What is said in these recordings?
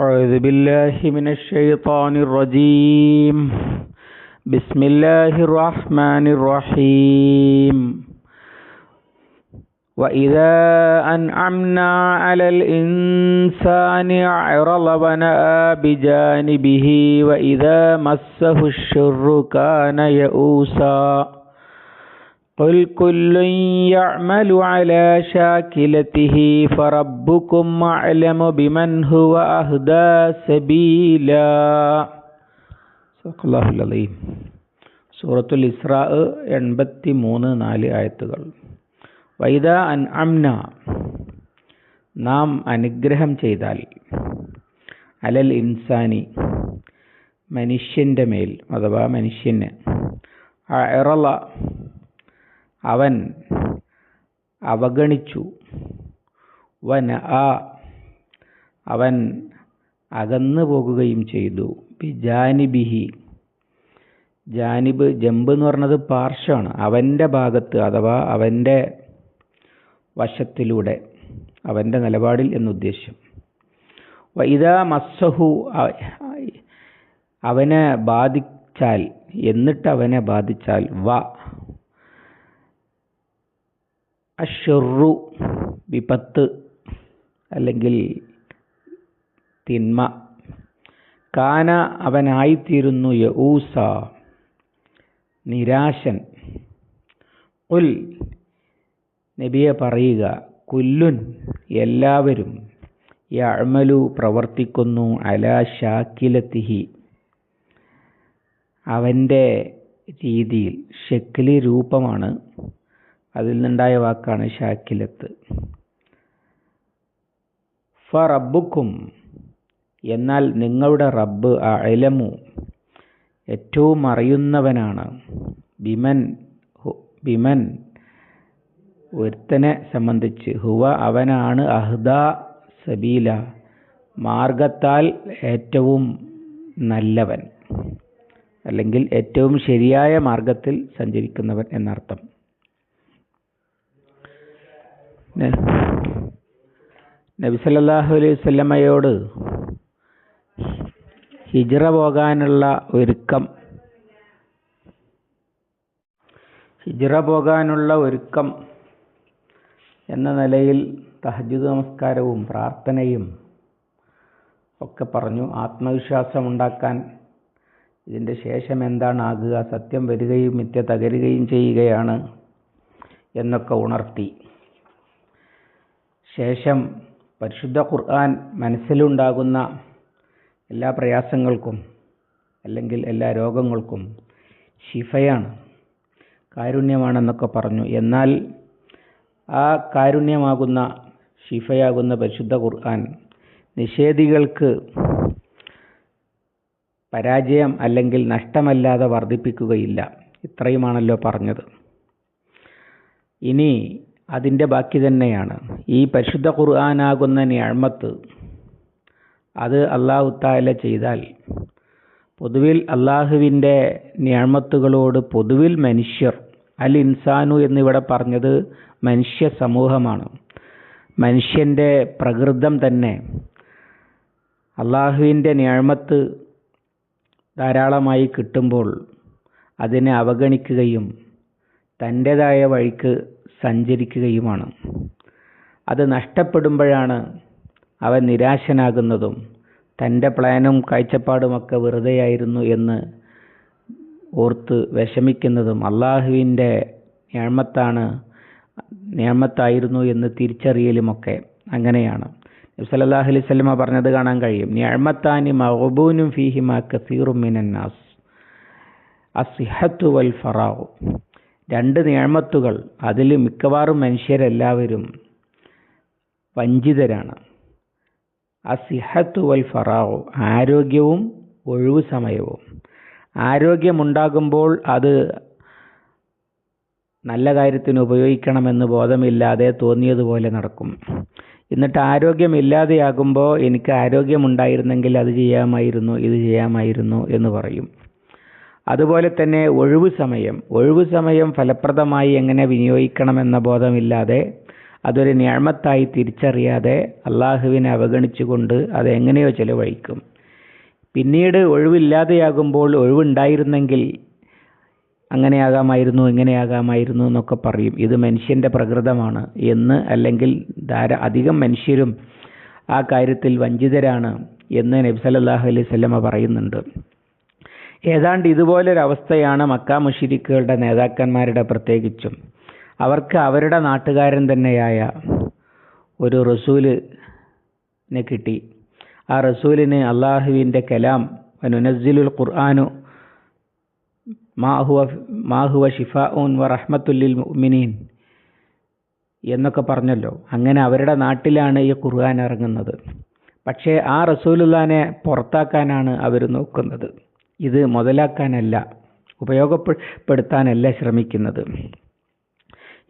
أعوذ بالله من الشيطان الرجيم. بسم الله الرحمن الرحيم. وإذا أنعمنا على الإنسان أعرض ونأى بجانبه وإذا مسه الشر كان يئوسا. قل كل يعمل على شاكلته فربكم أعلم بمن هو أهدى سبيلا صدق الله العظيم സൂറത്തുൽ ഇസ്രാ എൺപത്തി മൂന്ന് നാല് ആയത്തുകൾ വൈദ അൻ അംന നാം അനുഗ്രഹം ചെയ്താൽ അലൽ ഇൻസാനി മനുഷ്യൻ്റെ മേൽ അഥവാ മനുഷ്യന് അറള അവൻ അവഗണിച്ചു. വന ആ അവൻ അകന്നു പോകുകയും ചെയ്തു ബിജാനിബിഹി ജാനിബ് ജമ്പ് എന്ന് പറഞ്ഞത് പാർശ്വമാണ്. അവന്റെ ഭാഗത്ത് അഥവാ അവന്റെ വശത്തിലൂടെ അവന്റെ നിലപാടിൽ എന്നുദ്ദേശം ഇതാ മസ്സഹു അവനെ ബാധിച്ചാൽ എന്നിട്ട് അവനെ ബാധിച്ചാൽ വ അഷുറു വിപത്ത് അല്ലെങ്കിൽ തിന്മ. കാന അവനായിത്തീരുന്നു യഊസ നിരാശൻ. ഉൽ നബിയെ പറയുക കുല്ലുൻ എല്ലാവരും യഅ്മലു പ്രവർത്തിക്കുന്നു അലാ ഷാക്കിലത്തിഹി അവന്റെ രീതിയിൽ ഷെക്കിലി രൂപമാണ് അതിൽ നിന്നുണ്ടായ വാക്കാണ് ഷാക്കിലത്ത്. ഫ റബ്ബുക്കും എന്നാൽ നിങ്ങളുടെ റബ്ബ് അലമു ഏറ്റവും അറിയുന്നവനാണ്. ബിമൻ ബിമൻ ഒരുത്തനെ സംബന്ധിച്ച് ഹുവ അവനാണ് അഹ്ദ സബീല മാർഗത്താൽ ഏറ്റവും നല്ലവൻ അല്ലെങ്കിൽ ഏറ്റവും ശരിയായ മാർഗത്തിൽ സഞ്ചരിക്കുന്നവൻ എന്നർത്ഥം. നബി സല്ലല്ലാഹു അലൈഹി വസല്ലമയോട് ഹിജ്റ പോകാനുള്ള ഒരുക്കം ഹിജ്റ പോകാനുള്ള ഒരുക്കം എന്ന നിലയിൽ തഹജുദ് നമസ്കാരവും പ്രാർത്ഥനയും ഒക്കെ പറഞ്ഞു. ആത്മവിശ്വാസം ഉണ്ടാക്കാൻ ഇതിന്റെ ശേഷം എന്താണ് ആകുക സത്യം വരികയും മിഥ്യ തകരുകയും ചെയ്യുകയാണ് എന്നൊക്കെ ഉണർത്തി. ശേഷം പരിശുദ്ധ ഖുർആൻ മനസ്സിലുണ്ടാകുന്ന എല്ലാ പ്രയാസങ്ങൾക്കും അല്ലെങ്കിൽ എല്ലാ രോഗങ്ങൾക്കും ശിഫയാണ് കാരുണ്യമാണെന്നൊക്കെ പറഞ്ഞു. എന്നാൽ ആ കാരുണ്യമാകുന്ന ഷിഫയാകുന്ന പരിശുദ്ധ ഖുർആൻ നിഷേധികൾക്ക് പരാജയം അല്ലെങ്കിൽ നഷ്ടമല്ലാതെ വർദ്ധിപ്പിക്കുകയില്ല. ഇത്രയുമാണല്ലോ പറഞ്ഞത്. ഇനി അതിന്റെ ബാക്കി തന്നെയാണ്. ഈ പരിശുദ്ധ ഖുർആനാകുന്ന ഞാമത്ത് അത് അള്ളാഹു താല ചെയ്താൽ പൊതുവിൽ അള്ളാഹുവിന്റെ ഞാമത്തുകളോട് പൊതുവിൽ മനുഷ്യർ അൽ ഇൻസാനു എന്നിവിടെ പറഞ്ഞത് മനുഷ്യ സമൂഹമാണ്. മനുഷ്യന്റെ പ്രകൃതം തന്നെ അള്ളാഹുവിന്റെ ഞാമത്ത് ധാരാളമായി കിട്ടുമ്പോൾ അതിനെ അവഗണിക്കുകയും തന്റേതായ വഴിക്ക് സഞ്ചരിക്കുകയുമാണ്. അത് നഷ്ടപ്പെടുമ്പോഴാണ് അവൻ നിരാശനാകുന്നതും തന്റെ പ്ലാനും കാഴ്ചപ്പാടുമൊക്കെ വെറുതെയായിരുന്നു എന്ന് ഓർത്ത് വിഷമിക്കുന്നതും അള്ളാഹുവിന്റെ ഞാമത്താണ് ഞാമത്തായിരുന്നു എന്ന് തിരിച്ചറിയലുമൊക്കെ അങ്ങനെയാണ്. സല്ലല്ലാഹു അലൈഹി സ്വലമ പറഞ്ഞത് കാണാൻ കഴിയും. ഞാമത്താനി മഹബൂനും ഫീഹിമ കസീറും മിനന്നാസ്. അസിഹത്തു വൽ ഫറാവു രണ്ട് നിയമത്തുകൾ അതിൽ മിക്കവാറും മനുഷ്യരെല്ലാവരും വഞ്ചിതരാണ്. അസിഹത്തു വൽ ഫറാവു ആരോഗ്യവും ഒഴിവു സമയവും. ആരോഗ്യമുണ്ടാകുമ്പോൾ അത് നല്ല കാര്യത്തിന് ഉപയോഗിക്കണമെന്ന് ബോധമില്ലാതെ തോന്നിയതുപോലെ നടക്കും. എന്നിട്ട് ആരോഗ്യമില്ലാതെയാകുമ്പോൾ എനിക്ക് ആരോഗ്യമുണ്ടായിരുന്നെങ്കിൽ അത് ചെയ്യാമായിരുന്നു ഇത് ചെയ്യാമായിരുന്നു എന്ന് പറയും. അതുപോലെ തന്നെ ഒഴിവു സമയം. ഒഴിവു സമയം ഫലപ്രദമായി എങ്ങനെ വിനിയോഗിക്കണമെന്ന ബോധമില്ലാതെ അതൊരു ഞാമത്തായി തിരിച്ചറിയാതെ അള്ളാഹുവിനെ അവഗണിച്ചുകൊണ്ട് അത് ചെലവഴിക്കും. പിന്നീട് ഒഴിവില്ലാതെയാകുമ്പോൾ ഒഴിവുണ്ടായിരുന്നെങ്കിൽ അങ്ങനെയാകാമായിരുന്നു ഇങ്ങനെയാകാമായിരുന്നു എന്നൊക്കെ പറയും. ഇത് മനുഷ്യന്റെ പ്രകൃതമാണ് എന്ന് അല്ലെങ്കിൽ ധാര അധികം മനുഷ്യരും ആ കാര്യത്തിൽ വഞ്ചിതരാണ് എന്ന് നബി സല്ലല്ലാഹു അലൈഹി പറയുന്നുണ്ട്. ഏതാണ്ട് ഇതുപോലൊരവസ്ഥയാണ് മക്ക മുഷിരിക്കുകളുടെ നേതാക്കന്മാരുടെ പ്രത്യേകിച്ചും. അവർക്ക് അവരുടെ നാട്ടുകാരൻ തന്നെയായ ഒരു റസൂലിനെ കിട്ടി. ആ റസൂലിന് അള്ളാഹുവിന്റെ കലാം അനുനസിലുൽ ഖുർആാനു മാഹുവ മാഹുവ ഷിഫാഉൻ വ റഹ്മത്തുല്ലിൽ മുഅ്മിനീൻ എന്നൊക്കെ പറഞ്ഞല്ലോ. അങ്ങനെ അവരുടെ നാട്ടിലാണ് ഈ ഖുർആൻ ഇറങ്ങുന്നത്. പക്ഷേ ആ റസൂലുല്ലാനെ പുറത്താക്കാനാണ് അവർ നോക്കുന്നത്. ഇത് മുതലാക്കാനല്ല ഉപയോഗപ്പെടുത്താനല്ല ശ്രമിക്കുന്നത്.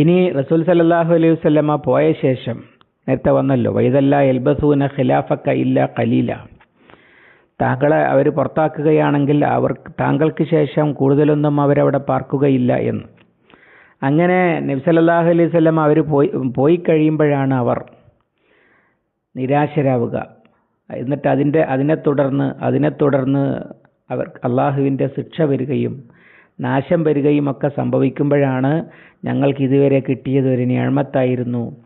ഇനി റസൂൽ സല്ലല്ലാഹു അലൈഹി വസല്ലമ പോയ ശേഷം നേരത്തെ വന്നല്ലോ വൈദല്ല എൽബസൂന ഖിലാഫക്ക ഇല്ല കലീല താങ്കളെ അവർ പുറത്താക്കുകയാണെങ്കിൽ അവർക്ക് താങ്കൾക്ക് ശേഷം കൂടുതലൊന്നും അവരവിടെ പാർക്കുകയില്ല എന്ന്. അങ്ങനെ നബി സല്ലല്ലാഹു അലൈഹി വസല്ലം അവർ പോയി പോയി കഴിയുമ്പോഴാണ് അവർ നിരാശരാവുക. എന്നിട്ട് അതിന്റെ അതിനെ തുടർന്ന് അതിനെ തുടർന്ന് അവർ അള്ളാഹുവിന്റെ ശിക്ഷ വരികയും നാശം വരികയും ഒക്കെ സംഭവിക്കുമ്പോഴാണ് ഞങ്ങൾക്ക് ഇതുവരെ കിട്ടിയത് ഒരു ഞാൻമത്തായിരുന്നു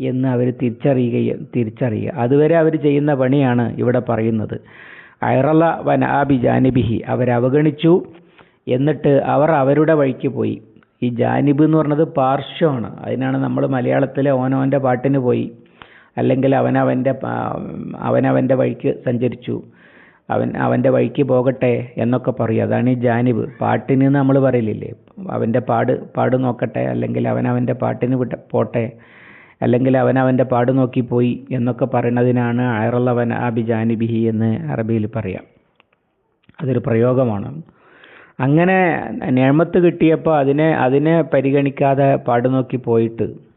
എന്ന് അവർ തിരിച്ചറിയുകയും തിരിച്ചറിയുക. അതുവരെ അവർ ചെയ്യുന്ന പണിയാണ് ഇവിടെ പറയുന്നത്. അയറല വനാബി ജാനിബിഹി അവരവഗണിച്ചു എന്നിട്ട് അവർ അവരുടെ വഴിക്ക് പോയി. ഈ ജാനിബ് എന്ന് പറഞ്ഞത് പാർശ്വമാണ്. അതിനാണ് നമ്മൾ മലയാളത്തിലെ ഓനോന്റെ പാട്ടിന് പോയി. അല്ലെങ്കിൽ അവനവന്റെ അവനവന്റെ വഴിക്ക് സഞ്ചരിച്ചു. അവൻ അവന്റെ വഴിക്ക് പോകട്ടെ എന്നൊക്കെ പറയും. അതാണ് ഈ ജാനിബ് പാട്ടിന് നമ്മൾ പറയലില്ലേ? അവന്റെ പാട് പാട് നോക്കട്ടെ അല്ലെങ്കിൽ അവൻ അവന്റെ പാട്ടിന് വിട്ട പോട്ടെ അല്ലെങ്കിൽ അവൻ അവന്റെ പാട് നോക്കി പോയി എന്നൊക്കെ പറയുന്നതിനാണ് അയറുള്ളവൻ ആബി ജാനിബിഹി എന്ന് അറബിയിൽ പറയാം. അതൊരു പ്രയോഗമാണ്. അങ്ങനെ നേമത്ത് കിട്ടിയപ്പോൾ അതിനെ അതിനെ പരിഗണിക്കാതെ പാട് നോക്കി പോയിട്ട്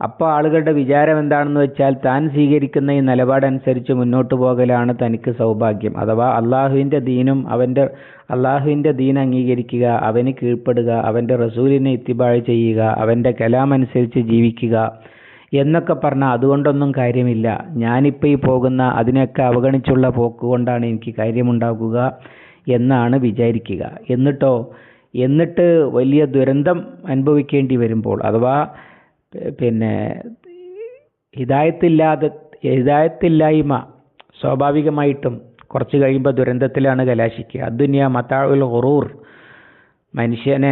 അപ്പോൾ ആളുകളുടെ വിചാരം എന്താണെന്ന് വെച്ചാൽ താൻ സ്വീകരിക്കുന്ന ഈ നിലപാടനുസരിച്ച് മുന്നോട്ട് പോകലാണ് തനിക്ക് സൗഭാഗ്യം. അഥവാ അള്ളാഹുവിന്റെ ദീനും അവന്റെ അള്ളാഹുവിന്റെ ദീൻ അംഗീകരിക്കുക അവന് കീഴ്പ്പെടുക അവന്റെ റസൂലിനെ ഇത്തിബാഴ് ചെയ്യുക അവന്റെ കലാം അനുസരിച്ച് ജീവിക്കുക എന്നൊക്കെ പറഞ്ഞാൽ അതുകൊണ്ടൊന്നും കാര്യമില്ല. ഞാനിപ്പോൾ ഈ പോകുന്ന അതിനെയൊക്കെ അവഗണിച്ചുള്ള പോക്ക് കൊണ്ടാണ് എനിക്ക് കാര്യമുണ്ടാകുക എന്നാണ് വിചാരിക്കുക. എന്നിട്ടോ? എന്നിട്ട് വലിയ ദുരന്തം അനുഭവിക്കേണ്ടി വരുമ്പോൾ അഥവാ പിന്നെ ഹിദായത്തില്ലാതെ ഹിദായത്തില്ലായ്മ സ്വാഭാവികമായിട്ടും കുറച്ച് കഴിയുമ്പോൾ ദുരന്തത്തിലാണ് കലാശിക്കുക. അദ്ദുനിയ മത്താവുൽ ഖറൂർ മനുഷ്യനെ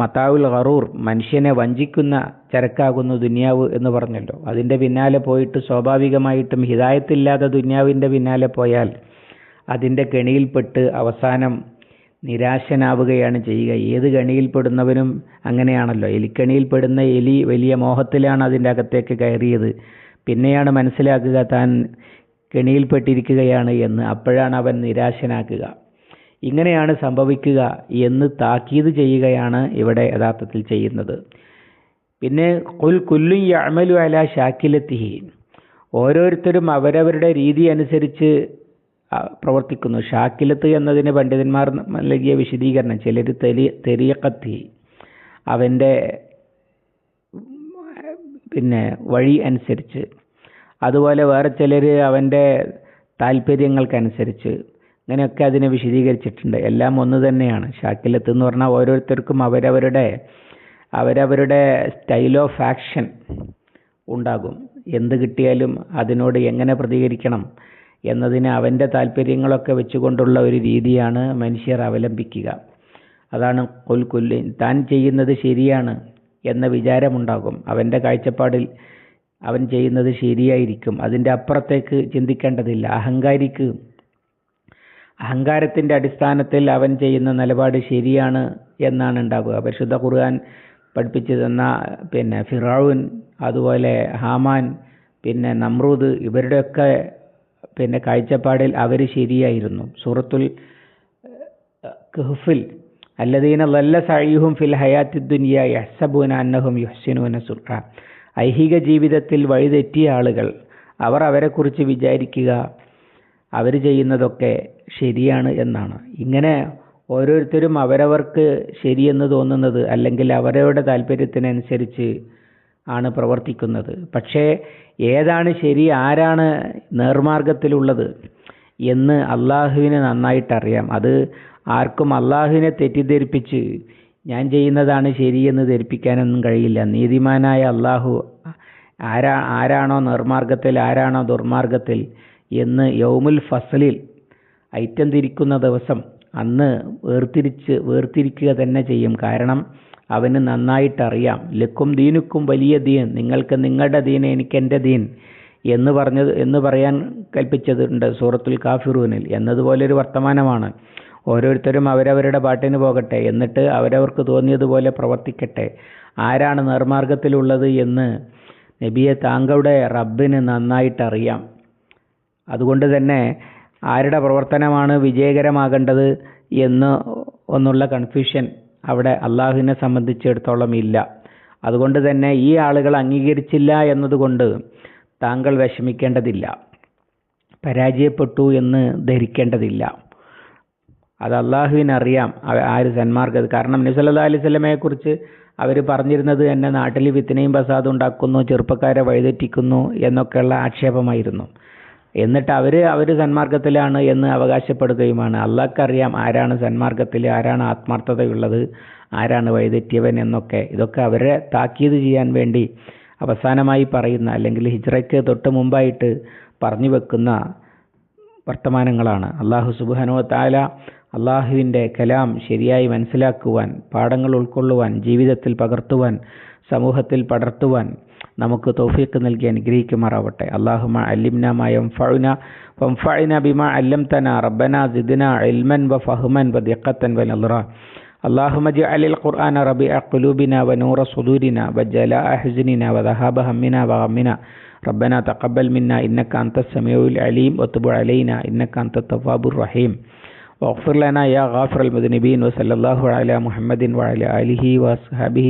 മത്താവുൽ ഹറൂർ മനുഷ്യനെ വഞ്ചിക്കുന്ന ചരക്കാകുന്നു ദുനിയാവ് എന്ന് പറഞ്ഞല്ലോ. അതിന്റെ പിന്നാലെ പോയിട്ട് സ്വാഭാവികമായിട്ടും ഹിദായത്തില്ലാതെ ദുനിയാവിന്റെ പിന്നാലെ പോയാൽ അതിന്റെ കെണിയിൽപ്പെട്ട് അവസാനം നിരാശനാവുകയാണ് ചെയ്യുക. ഏത് കെണിയിൽപ്പെടുന്നവനും അങ്ങനെയാണല്ലോ. എലിക്കണിയിൽപ്പെടുന്ന എലി വലിയ മോഹത്തിലാണ് അതിന്റെ അകത്തേക്ക് കയറിയത്. പിന്നെയാണ് മനസ്സിലാക്കുക താൻ കെണിയിൽപ്പെട്ടിരിക്കുകയാണ് എന്ന്. അപ്പോഴാണ് അവൻ നിരാശനാക്കുക ഇങ്ങനെയാണ് സംഭവിക്കുക എന്ന് താക്കീത് ചെയ്യുകയാണ് ഇവിടെ യഥാർത്ഥത്തിൽ ചെയ്യുന്നത്. പിന്നെ കുൽ കുല്ലും യമലു അല ഷാക്കിലെത്തിഹി ഓരോരുത്തരും അവരവരുടെ രീതി അനുസരിച്ച് പ്രവർത്തിക്കുന്നു. ഷാക്കിലത്ത് എന്നതിന് പണ്ഡിതന്മാർ നൽകിയ വിശദീകരണം ചിലർ തെരി തെരിയക്കത്തി അവന്റെ പിന്നെ വഴി അനുസരിച്ച്. അതുപോലെ വേറെ ചിലർ അവന്റെ താല്പര്യങ്ങൾക്കനുസരിച്ച് അങ്ങനെയൊക്കെ അതിനെ വിശദീകരിച്ചിട്ടുണ്ട്. എല്ലാം ഒന്ന് തന്നെയാണ്. ഷാക്കിലത്ത് എന്ന് പറഞ്ഞാൽ ഓരോരുത്തർക്കും അവരവരുടെ അവരവരുടെ സ്റ്റൈൽ ഓഫ് ആക്ഷൻ ഉണ്ടാകും. എന്ത് കിട്ടിയാലും അതിനോട് എങ്ങനെ പ്രതികരിക്കണം? എന്നതിന് അവന്റെ താല്പര്യങ്ങളൊക്കെ വെച്ചുകൊണ്ടുള്ള ഒരു രീതിയാണ് മനുഷ്യർ അവലംബിക്കുക. അതാണ് കൊൽക്കുല്ലിൻ കൊല്ലി. താൻ ചെയ്യുന്നത് ശരിയാണ് എന്ന വിചാരമുണ്ടാകും. അവന്റെ കാഴ്ചപ്പാടിൽ അവൻ ചെയ്യുന്നത് ശരിയായിരിക്കും. അതിന്റെ അപ്പുറത്തേക്ക് ചിന്തിക്കേണ്ടതില്ല. അഹങ്കാരിക്ക് അഹങ്കാരത്തിന്റെ അടിസ്ഥാനത്തിൽ അവൻ ചെയ്യുന്ന നിലപാട് ശരിയാണ് എന്നാണ് ഉണ്ടാവുക. പരിശുദ്ധ ഖുർആൻ പഠിപ്പിച്ചു തന്ന പിന്നെ ഫിറാവുൻ അതുപോലെ ഹാമാൻ പിന്നെ നമ്രൂദ് ഇവരുടെയൊക്കെ പിന്നെ കാഴ്ചപ്പാടിൽ അവർ ശരിയായിരുന്നു. സൂറത്തുൽ കഹ്ഫിൽ അല്ലദീന ലല്ല സഴിയുഹും ഫിൽ ഹയാത്തി ദുനിയ യഹ്സബൂന അന്നഹും യുഹ്സിനൂന സുർഖ ഐഹിക ജീവിതത്തിൽ വഴിതെറ്റിയ ആളുകൾ അവർ അവരെക്കുറിച്ച് വിചാരിക്കുക അവർ ചെയ്യുന്നതൊക്കെ ശരിയാണ് എന്നാണ്. ഇങ്ങനെ ഓരോരുത്തരും അവരവർക്ക് ശരിയെന്ന് തോന്നുന്നത് അല്ലെങ്കിൽ അവരവരുടെ താല്പര്യത്തിനനുസരിച്ച് ആണ് പ്രവർത്തിക്കുന്നത്. പക്ഷേ ഏതാണ് ശരി ആരാണ് നേർമാർഗത്തിലുള്ളത് എന്ന് അള്ളാഹുവിന് നന്നായിട്ടറിയാം. അത് ആർക്കും അള്ളാഹുവിനെ തെറ്റിദ്ധരിപ്പിച്ച് ഞാൻ ചെയ്യുന്നതാണ് ശരിയെന്ന് ധരിപ്പിക്കാനൊന്നും കഴിയില്ല. നീതിമാനായ അള്ളാഹു ആരാ ആരാണോ നേർമാർഗത്തിൽ ആരാണോ ദുർമാർഗത്തിൽ എന്ന് യൗമുൽ ഫസലിൽ ഐറ്റം തിരിക്കുന്ന ദിവസം അന്ന് വേർതിരിച്ച് വേർതിരിക്കുക തന്നെ ചെയ്യും. കാരണം അവന് നന്നായിട്ടറിയാം. ലക്കും ദീനുക്കും വലിയ ദീൻ. നിങ്ങൾക്ക് നിങ്ങളുടെ ദീൻ എനിക്ക് എന്റെ ദീൻ എന്ന് പറഞ്ഞത് എന്ന് പറയാൻ കൽപ്പിച്ചതുണ്ട് സൂറത്തുൽ കാഫിറൂനിൽ. എന്നതുപോലൊരു വർത്തമാനമാണ്. ഓരോരുത്തരും അവരവരുടെ പാട്ടിന് പോകട്ടെ. എന്നിട്ട് അവരവർക്ക് തോന്നിയതുപോലെ പ്രവർത്തിക്കട്ടെ. ആരാണ് നേർമാർഗത്തിലുള്ളത് എന്ന് നബിയെ താങ്കളുടെ റബ്ബിന് നന്നായിട്ടറിയാം. അതുകൊണ്ട് തന്നെ ആരുടെ പ്രവർത്തനമാണ് വിജയകരമാകേണ്ടത് എന്ന് ഒന്നുള്ള കൺഫ്യൂഷൻ അവിടെ അള്ളാഹുവിനെ സംബന്ധിച്ചിടത്തോളം ഇല്ല. അതുകൊണ്ട് തന്നെ ഈ ആളുകൾ അംഗീകരിച്ചില്ല എന്നതുകൊണ്ട് താങ്കൾ വിഷമിക്കേണ്ടതില്ല. പരാജയപ്പെട്ടു എന്ന് ധരിക്കേണ്ടതില്ല. അത് അള്ളാഹുവിനറിയാം. ആര് സന്മാർഗത് കാരണം നബിസല്ലാ അലൈഹി സ്വലമയെ കുറിച്ച് അവർ പറഞ്ഞിരുന്നത് എന്നെ നാട്ടിൽ വിത്തിനെയും പ്രസാദം ഉണ്ടാക്കുന്നു ചെറുപ്പക്കാരെ വഴിതെറ്റിക്കുന്നു എന്നൊക്കെയുള്ള ആക്ഷേപമായിരുന്നു. എന്നിട്ട് അവർ അവർ സന്മാർഗത്തിലാണ് എന്ന് അവകാശപ്പെടുകയുമാണ്. അള്ളാഹ്ക്കറിയാം ആരാണ് സന്മാർഗത്തിൽ ആരാണ് ആത്മാർത്ഥതയുള്ളത് ആരാണ് വഴിതെറ്റിയവൻ എന്നൊക്കെ. ഇതൊക്കെ അവരെ താക്കീത് ചെയ്യാൻ വേണ്ടി അവസാനമായി പറയുന്ന അല്ലെങ്കിൽ ഹിജ്റയ്ക്ക് തൊട്ട് മുമ്പായിട്ട് പറഞ്ഞു വെക്കുന്ന വർത്തമാനങ്ങളാണ്. അള്ളാഹു സുബാനോ താല അള്ളാഹുവിന്റെ കലാം ശരിയായി മനസ്സിലാക്കുവാൻ പാഠങ്ങൾ ഉൾക്കൊള്ളുവാൻ ജീവിതത്തിൽ പകർത്തുവാൻ സമൂഹത്തിൽ പടർത്തുവാൻ നമുക്ക് തൗഫീഖ് നൽകി അനുഗ്രഹിക്കുമാറാവട്ടെ അള്ളാഹുമ അല്ലിംന മയം ഫഴുന ഫംഫഅന ബിമ അല്ലംതന റബ്ബന സിദ്ന ഇൽമൻ വ ഫഹ്മൻ വ ദിഖത്തൻ വ നദ്റ اللهم اجعل القرآن ربيع قلوبنا ونور صدورنا وجلاء حزننا وذهاب همنا وغمنا ربنا تقبل منا إنك أنت السميع العليم وتب علينا إنك أنت التواب الرحيم واغفر لنا يا غافر المذنبين وصلى الله على محمد وعلى آله وأصحابه